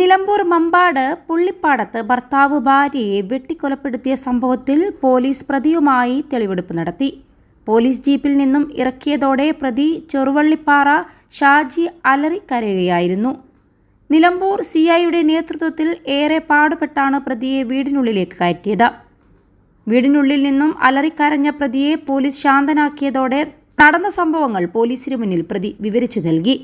നിലമ്പൂർ മമ്പാട് പുള്ളിപ്പാടത്ത് ഭർത്താവ് ഭാര്യയെ വെട്ടിക്കൊലപ്പെടുത്തിയ സംഭവത്തിൽ പോലീസ് പ്രതിയുമായി തെളിവെടുപ്പ് നടത്തി. പോലീസ് ജീപ്പിൽ നിന്നും ഇറക്കിയതോടെ പ്രതി ചെറുവള്ളിപ്പാറ ഷാജി അലറിക്കരയുകയായിരുന്നു. നിലമ്പൂർ സി ഐയുടെ നേതൃത്വത്തിൽ ഏറെ പാടുപെട്ടാണ് പ്രതിയെ വീടിനുള്ളിലേക്ക് കയറ്റിയത്. വീടിനുള്ളിൽ നിന്നും അലറിക്കരഞ്ഞ പ്രതിയെ പോലീസ് ശാന്തനാക്കിയതോടെ നടന്ന സംഭവങ്ങൾ പോലീസിന് മുന്നിൽ പ്രതി വിവരിച്ചു നൽകി.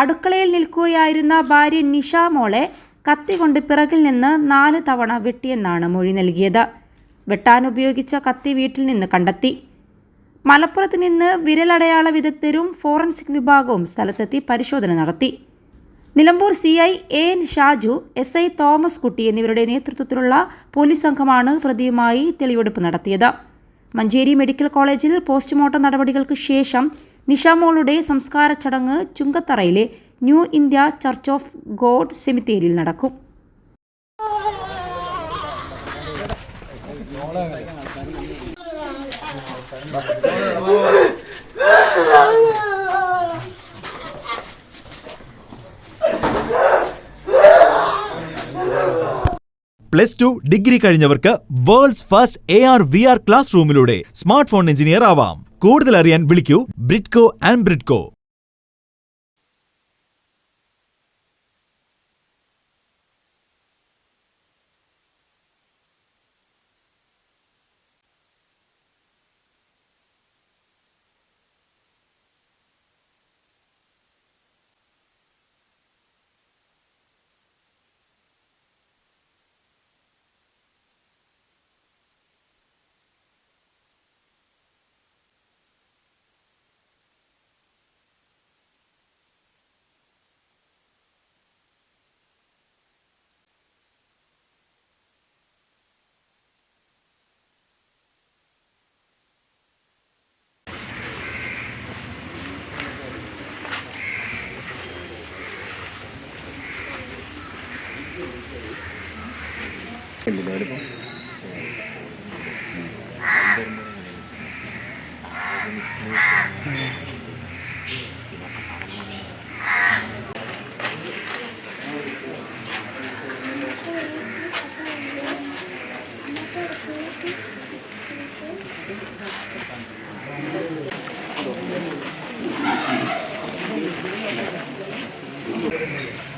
അടുക്കളയിൽ നിൽക്കുകയായിരുന്ന ഭാര്യ നിഷ മോളെ കത്തി കൊണ്ട് പിറകിൽ നിന്ന് നാല് തവണ വെട്ടിയെന്നാണ് മൊഴി നൽകിയത്. വെട്ടാൻ ഉപയോഗിച്ച കത്തി വീട്ടിൽ നിന്ന് കണ്ടെത്തി. മലപ്പുറത്ത് നിന്ന് വിരലടയാള വിദഗ്ധരും ഫോറൻസിക് വിഭാഗവും സ്ഥലത്തെത്തി പരിശോധന നടത്തി. Nilambur C I N Shaju S I Thomas Kutty എന്നിവരുടെ നേതൃത്വത്തിലുള്ള പോലീസ് സംഘമാണ് പ്രതിയുമായി തെളിവെടുപ്പ് നടത്തിയത്. മഞ്ചേരി മെഡിക്കൽ കോളേജിൽ പോസ്റ്റ്മോർട്ടം നടപടികൾക്ക് ശേഷം നിഷാമോളുടെ സംസ്കാര ചടങ്ങ് ചുങ്കത്തറയിലെ new India church of God സെമിത്തേരിയിൽ നടക്കും. Plus two degree കഴിഞ്ഞവർക്ക് world's first A R V R class റൂമിലൂടെ smart phone engineer ആവാം. കൂടുതൽ അറിയാൻ വിളിക്കൂ. Bridco and Bridco. സെന്റിന്റെ വലുപ്പം Thank you.